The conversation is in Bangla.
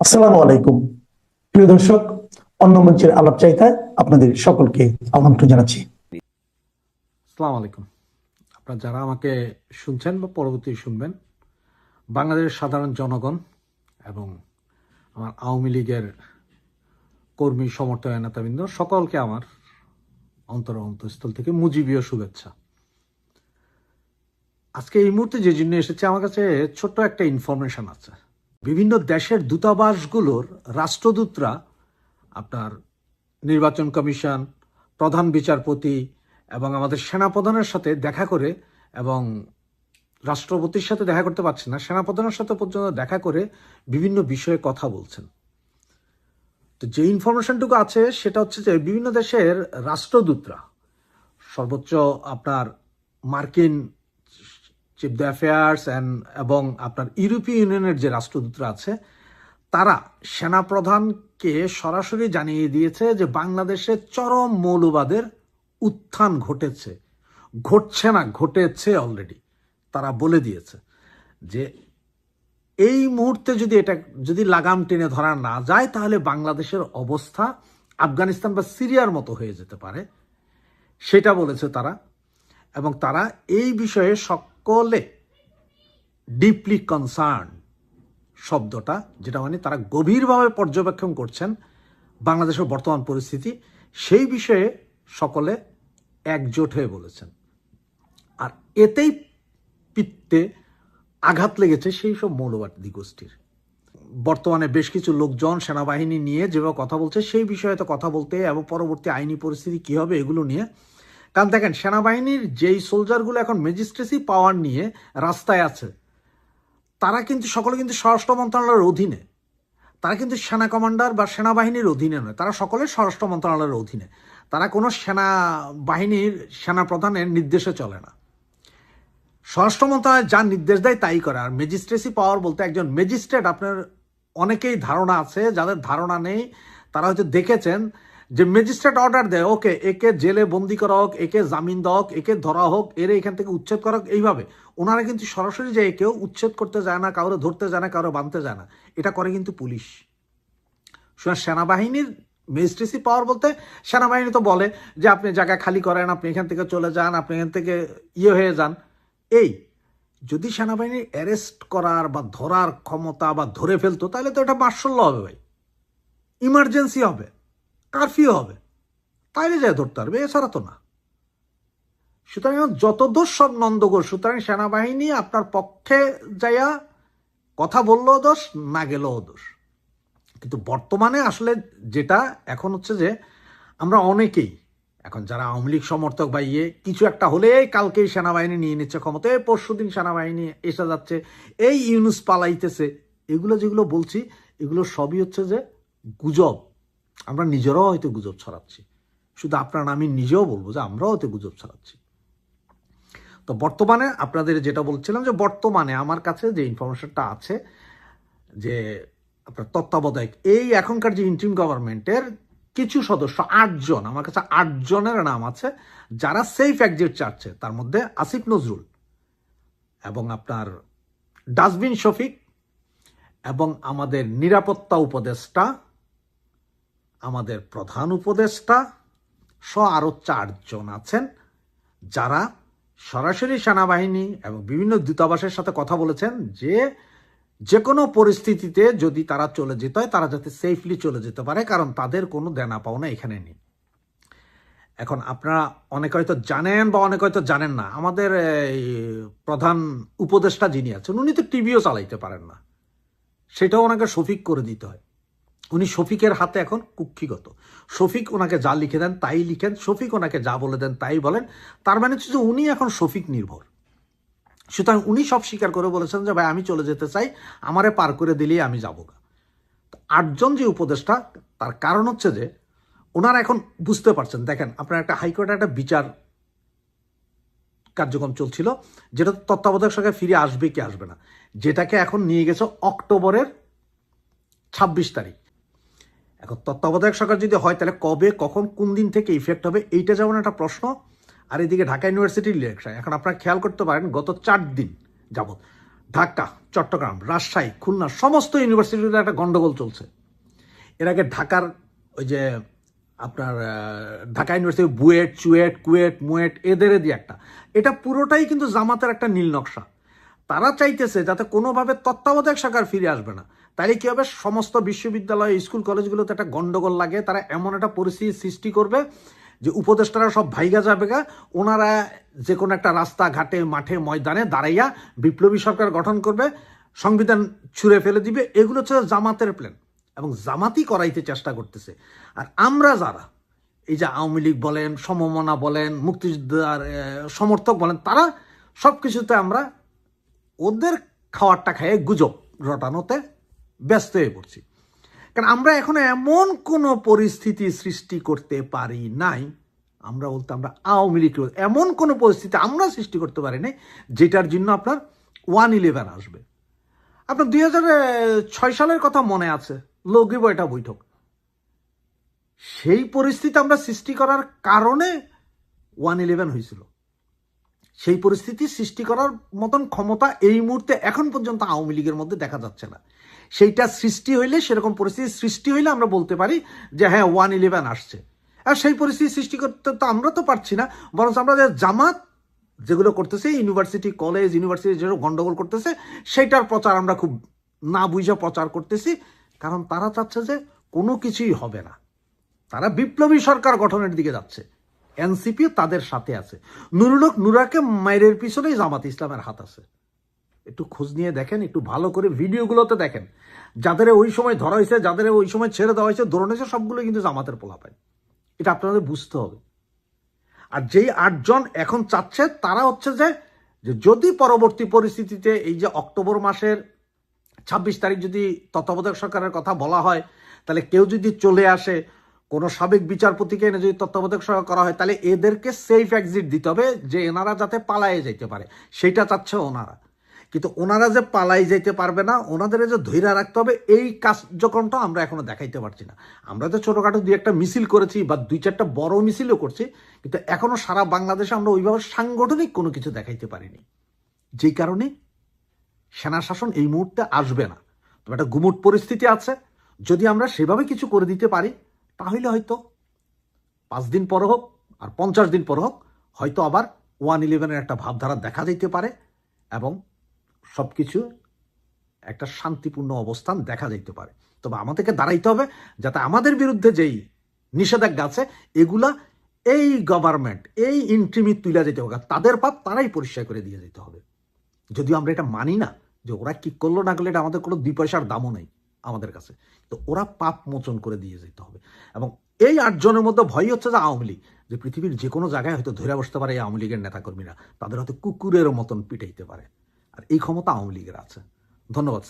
আসসালামু আলাইকুম। প্রিয় দর্শক, অন্য মঞ্চের আলাপ চাইতায় আপনাদের সকলকে আমন্ত্রণ জানাচ্ছি। আসসালামু আলাইকুম। আপনারা যারা আমাকে শুনছেন বা পরবর্তী শুনবেন, বাংলাদেশের সাধারণ জনগণ এবং আমার আওয়ামী লীগের কর্মী, সমর্থক, নেতাবৃন্দ, সকলকে আমার অন্তর অন্তঃস্থল থেকে মুজিবীয় শুভেচ্ছা। আজকে এই মুহূর্তে যে জন্য এসেছে, আমার কাছে ছোট্ট একটা ইনফরমেশন আছে। বিভিন্ন দেশের দূতাবাসগুলোর রাষ্ট্রদূতরা, আপনার নির্বাচন কমিশন, প্রধান বিচারপতি এবং আমাদের সেনাপ্রধানের সাথে দেখা করে এবং রাষ্ট্রপতির সাথে দেখা করতে পারছেন না, সেনাপ্রধানের সাথে পর্যন্ত দেখা করে বিভিন্ন বিষয়ে কথা বলছেন। তো যে ইনফরমেশনটুকু আছে, সেটা হচ্ছে যে বিভিন্ন দেশের রাষ্ট্রদূতরা, সর্বোচ্চ আপনার মার্কিন চিফ অ্যাফেয়ার্স অ্যান্ড এবং আপনার ইউরোপীয় ইউনিয়নের যে রাষ্ট্রদূতরা আছে, তারা সেনাপ্রধানকে সরাসরি জানিয়ে দিয়েছে যে বাংলাদেশে চরম মৌলবাদের উত্থান ঘটেছে। ঘটছে না, ঘটেছে অলরেডি তারা বলে দিয়েছে যে এই মুহূর্তে যদি এটা, যদি লাগাম টেনে ধরা না যায়, তাহলে বাংলাদেশের অবস্থা আফগানিস্তান বা সিরিয়ার মতো হয়ে যেতে পারে। সেটা বলেছে তারা। এবং তারা এই বিষয়ে সকলে ডিপলি কনসার্ন শব্দটা, যেটা মানে তারা গভীরভাবে পর্যবেক্ষণ করছেন বাংলাদেশের বর্তমান পরিস্থিতি, সেই বিষয়ে সকলে একজোট হয়ে বলেছেন। আর এতেই পিত্তে আঘাত লেগেছে সেই সব মৌলবাদী গোষ্ঠীর বর্তমানে বেশ কিছু লোকজন সেনাবাহিনী নিয়ে যেভাবে কথা বলছে, সেই বিষয়ে তো কথা বলতে এবং পরবর্তী আইনি পরিস্থিতি কী হবে এগুলো নিয়ে কারণ দেখেন, সেনাবাহিনীর যেই সোলজারগুলো এখন ম্যাজিস্ট্রেসি পাওয়ার নিয়ে রাস্তায় আছে, তারা কিন্তু, সকলে কিন্তু স্বরাষ্ট্র মন্ত্রণালয়ের অধীনে। তারা কিন্তু সেনা কমান্ডার বা সেনাবাহিনীর অধীনে নয়, তারা সকলে স্বরাষ্ট্র মন্ত্রণালয়ের অধীনে। তারা কোনো সেনা বাহিনীর সেনা প্রধানের নির্দেশে চলে না। স্বরাষ্ট্র মন্ত্রণালয় যা নির্দেশ দেয় তাই করে, আর ম্যাজিস্ট্রেসি পাওয়ার বলতে একজন ম্যাজিস্ট্রেট, আপনার অনেকেই ধারণা আছে, যাদের ধারণা নেই, তারা হয়তো দেখেছেন যে ম্যাজিস্ট্রেট অর্ডার দেয় ওকে একে জেলে বন্দি করা হোক, একে জামিন দেওয়া হোক, একে ধরা হোক, এর এখান থেকে উচ্ছেদ করা হোক, এইভাবে। ওনারা কিন্তু সরাসরি যে কেউ উচ্ছেদ করতে যায় না, কাউরে ধরতে যায় না কারও বাঁধতে যায় না। এটা করে কিন্তু পুলিশ। সেনাবাহিনীর মেজিস্ট্রেসি পাওয়ার বলতে, সেনাবাহিনী তো বলে যে আপনি জায়গা খালি করেন, আপনি এখান থেকে চলে যান, আপনি এখান থেকে ইয়ে হয়ে যান। এই, যদি সেনাবাহিনীর অ্যারেস্ট করার বা ধরার ক্ষমতা বা ধরে ফেলতো, তাহলে তো এটা মার্শাল্য হবে ভাই। ইমার্জেন্সি হবে। কারফিউ হবে। তাইলে যায় ধরতে পারবে, এছাড়া তো না। সুতরাং যত দোষ সব নন্দগোষ সুতরাং সেনাবাহিনী আপনার পক্ষে যাইয়া কথা বললেও দোষ, না গেলেও দোষ। কিন্তু বর্তমানে আসলে যেটা, এখন হচ্ছে যে, আমরা অনেকেই, এখন যারা আওয়ামী লীগ সমর্থক বা ইয়ে কিছু একটা হলে কালকেই সেনাবাহিনী নিয়ে নিচ্ছে ক্ষমতা এই পরশু দিন সেনাবাহিনী এসে যাচ্ছে, এই ইউনুস পালাইতেছে, এগুলো যেগুলো বলছি, এগুলো সবই হচ্ছে যে গুজব। আমরা নিজেরাও হয়তো গুজব ছড়াচ্ছি। শুধু আপনার আমি নিজেও বলব যে আমরাও হয়তো গুজব ছড়াচ্ছি। তো বর্তমানে আপনাদের যেটা বলছিলাম যে বর্তমানে আমার কাছে যে ইনফরমেশনটা আছে যে আপনার তত্ত্বাবধায়ক, এই এখনকার যে ইন্টিম গভর্নমেন্টের কিছু সদস্য, আটজন, আমার কাছে আটজনের নাম আছে, যারা সেফ এক্সিট চাচ্ছে, তার মধ্যে আসিফ নজরুল এবং আপনার ডাস্টবিন শফিক এবং আমাদের নিরাপত্তা উপদেষ্টা আমাদের প্রধান উপদেষ্টা সহ আরও চারজন আছেন, যারা সরাসরি সেনাবাহিনী এবং বিভিন্ন দূতাবাসের সাথে কথা বলেছেন যে যে কোনো পরিস্থিতিতে যদি তারা চলে যেতে হয়, তারা যাতে সেফলি চলে যেতে পারে, কারণ তাদের কোনো দেনা পাওনা এখানে নেই। এখন আপনারা অনেকে হয়তো জানেন বা অনেকে হয়তো জানেন না, আমাদের প্রধান উপদেষ্টা যিনি আছেন, উনি তো টিভিও চালাইতে পারেন না। সেটাও ওনাকে শফিক করে দিতে হয়। উনি শফিকের হাতে এখন কুক্ষিগত। শফিক ওনাকে যা লিখে দেন তাই লিখেন, শফিক ওনাকে যা বলে দেন তাই বলেন। তার মানে হচ্ছে যে উনি এখন শফিক নির্ভর। সুতরাং উনি সব স্বীকার করে বলেছেন যে, ভাই, আমি চলে যেতে চাই, আমারে পার করে দিলেই আমি যাব তো আটজন যে উপদেষ্টা, তার কারণ হচ্ছে যে, ওনারা এখন বুঝতে পারছেন। দেখেন, আপনার একটা হাইকোর্টে একটা বিচার কার্যক্রম চলছিল, যেটা তত্ত্বাবধায়ক সরকার ফিরে আসবে কি আসবে না। যেটাকে এখন নিয়ে গেছে অক্টোবরের ছাব্বিশ তারিখ। এখন তত্ত্বাবধায়ক সরকার যদি হয়, তাহলে কবে, কখন, কোন দিন থেকে ইফেক্ট হবে, এইটা যেমন একটা প্রশ্ন। আর এদিকে ঢাকা ইউনিভার্সিটির ইলেকশন এখন আপনারা খেয়াল করতে পারেন, গত চার দিন যাবৎ ঢাকা, চট্টগ্রাম, রাজশাহী, খুলনা, সমস্ত ইউনিভার্সিটিতে একটা গণ্ডগোল চলছে। এর আগে ঢাকার ওই যে আপনার ঢাকা ইউনিভার্সিটি বুয়েট, চুয়েট, কুয়েট, মুয়েট, এদের দিয়ে একটা। এটা পুরোটাই কিন্তু জামাতের একটা নীল নকশা। তারা চাইতেছে যাতে কোনোভাবে তত্ত্বাবধায়ক সরকার ফিরে আসবে না। তাইলে কি হবে? সমস্ত বিশ্ববিদ্যালয়, স্কুল, কলেজগুলোতে একটা গন্ডগোল লাগে। তারা এমন একটা পরিস্থিতি সৃষ্টি করবে যে উপদেষ্টারা সব ভাইগা যাবে গা। ওনারা যে কোনো একটা রাস্তা, ঘাটে, মাঠে, ময়দানে দাঁড়াইয়া বিপ্লবী সরকার গঠন করবে, সংবিধান ছুঁড়ে ফেলে দিবে। এগুলো হচ্ছে জামাতের প্ল্যান এবং জামাতই করাইতে চেষ্টা করতেছে। আর আমরা যারা, এই যে আওয়ামী লীগ বলেন, সমমনা বলেন, মুক্তিযোদ্ধার সমর্থক বলেন, তারা সব কিছুতে আমরা ওদের খাওয়ারটা খেয়ে গুজব রটানোতে ব্যস্ত হয়ে পড়ছি। কারণ আমরা এখন এমন কোনো পরিস্থিতি সৃষ্টি করতে পারি নাই। আমরা বলতে আমরা আওয়ামী লীগ এমন কোনো পরিস্থিতি আমরা সৃষ্টি করতে পারি নাই, যেটার জন্য আপনার ওয়ান ইলেভেন আসবে। আপনার দুই ছয় সালের কথা মনে আছে লগিব এটা বৈঠক। সেই পরিস্থিতি আমরা সৃষ্টি করার কারণে ওয়ান ইলেভেন হয়েছিল। সেই পরিস্থিতি সৃষ্টি করার মতন ক্ষমতা এই মুহূর্তে এখন পর্যন্ত আওয়ামী লীগের মধ্যে দেখা যাচ্ছে না। সেইটা সৃষ্টি হইলে, সেরকম পরিস্থিতি সৃষ্টি হইলে আমরা বলতে পারি যে হ্যাঁ ওয়ান ইলেভেন আসছে। আর সেই পরিস্থিতি সৃষ্টি করতে তো আমরা তো পারছি না, বরঞ্চ আমরা যে জামাত যেগুলো করতেছে, ইউনিভার্সিটি, কলেজ, ইউনিভার্সিটি যেসব গন্ডগোল করতেছে, সেইটার প্রচার আমরা খুব না বুঝে প্রচার করতেছি, কারণ তারা চাচ্ছে যে কোনো কিছুই হবে না। তারা বিপ্লবী সরকার গঠনের দিকে যাচ্ছে। এনসিপি তাদের সাথে আছে। নুরুলক নুরাকে মায়ের পিছনেই জামাত ইসলামের হাত আছে। একটু খোঁজ নিয়ে দেখেন, একটু ভালো করে ভিডিওগুলোতে দেখেন। যাদের ওই সময় ধরা হয়েছে, যাদের ওই সময় ছেড়ে দেওয়া হয়েছে ধরুন হয়েছে সবগুলো কিন্তু জামাতের পোলা পায় এটা আপনাদের বুঝতে হবে। আর যেই আটজন এখন চাচ্ছে, তারা হচ্ছে যে যে যদি পরবর্তী পরিস্থিতিতে এই যে অক্টোবর মাসের ছাব্বিশ তারিখ যদি তত্ত্বাবধায়ক সরকারের কথা বলা হয়, তাহলে কেউ যদি চলে আসে কোনো সাবেক বিচারপতিকে এনে যদি তত্ত্বাবধায়ক সরকার করা হয়, তাহলে এদেরকে সেফ এক্সিট দিতে হবে, যে এনারা যাতে পালায়ে যেতে পারে। সেইটা চাচ্ছে ওনারা। কিন্তু ওনারা যে পালাই যেতে পারবে না, ওনাদের যে ধৈর্য রাখতে হবে, এই কার্যক্রমটা আমরা এখনও দেখাইতে পারছি না। আমরা তো ছোটোখাটো দুই একটা মিছিল করেছি বা দুই চারটা বড় মিছিলও করছি, কিন্তু এখনও সারা বাংলাদেশে আমরা ওইভাবে সাংগঠনিক কোনো কিছু দেখাইতে পারিনি। যেই কারণে সেনা শাসন এই মুহূর্তে আসবে না। তবে একটা গুমুট পরিস্থিতি আছে। যদি আমরা সেভাবে কিছু করে দিতে পারি তাহলে হয়তো পাঁচ দিন পর হোক আর পঞ্চাশ দিন পর হোক, হয়তো আবার ওয়ান ইলেভেনের একটা ভাবধারা দেখা যেতে পারে এবং সব কিছু একটা শান্তিপূর্ণ অবস্থান দেখা যেতে পারে। তবে আমাদেরকে দাঁড়াইতে হবে যাতে আমাদের বিরুদ্ধে যেই নিষেধাজ্ঞা আছে, এগুলা এই গভর্নমেন্ট এই ইন্ট্রিমিট তুলে যেতে হবে। তাদের পাপ তারাই পরিষ্কার করে দিয়ে যেতে হবে। যদিও আমরা এটা মানি না যে ওরা কি করল না করলে, এটা আমাদের কোনো দুই পয়সার দামও নেই। আমাদের কাছে। তো ওরা পাপ মোচন করে দিয়ে যেতে হবে। এবং এই আটজনের মধ্যে ভয় হচ্ছে যে আওয়ামী লীগ, যে পৃথিবীর যে কোনো জায়গায় হয়তো ধরে বসতে পারে এই আওয়ামী লীগের নেতাকর্মীরা। তাদের হয়তো কুকুরের মতন পিটাইতে পারে। আর এই ক্ষমতা আওয়ামী লীগের আছে। ধন্যবাদ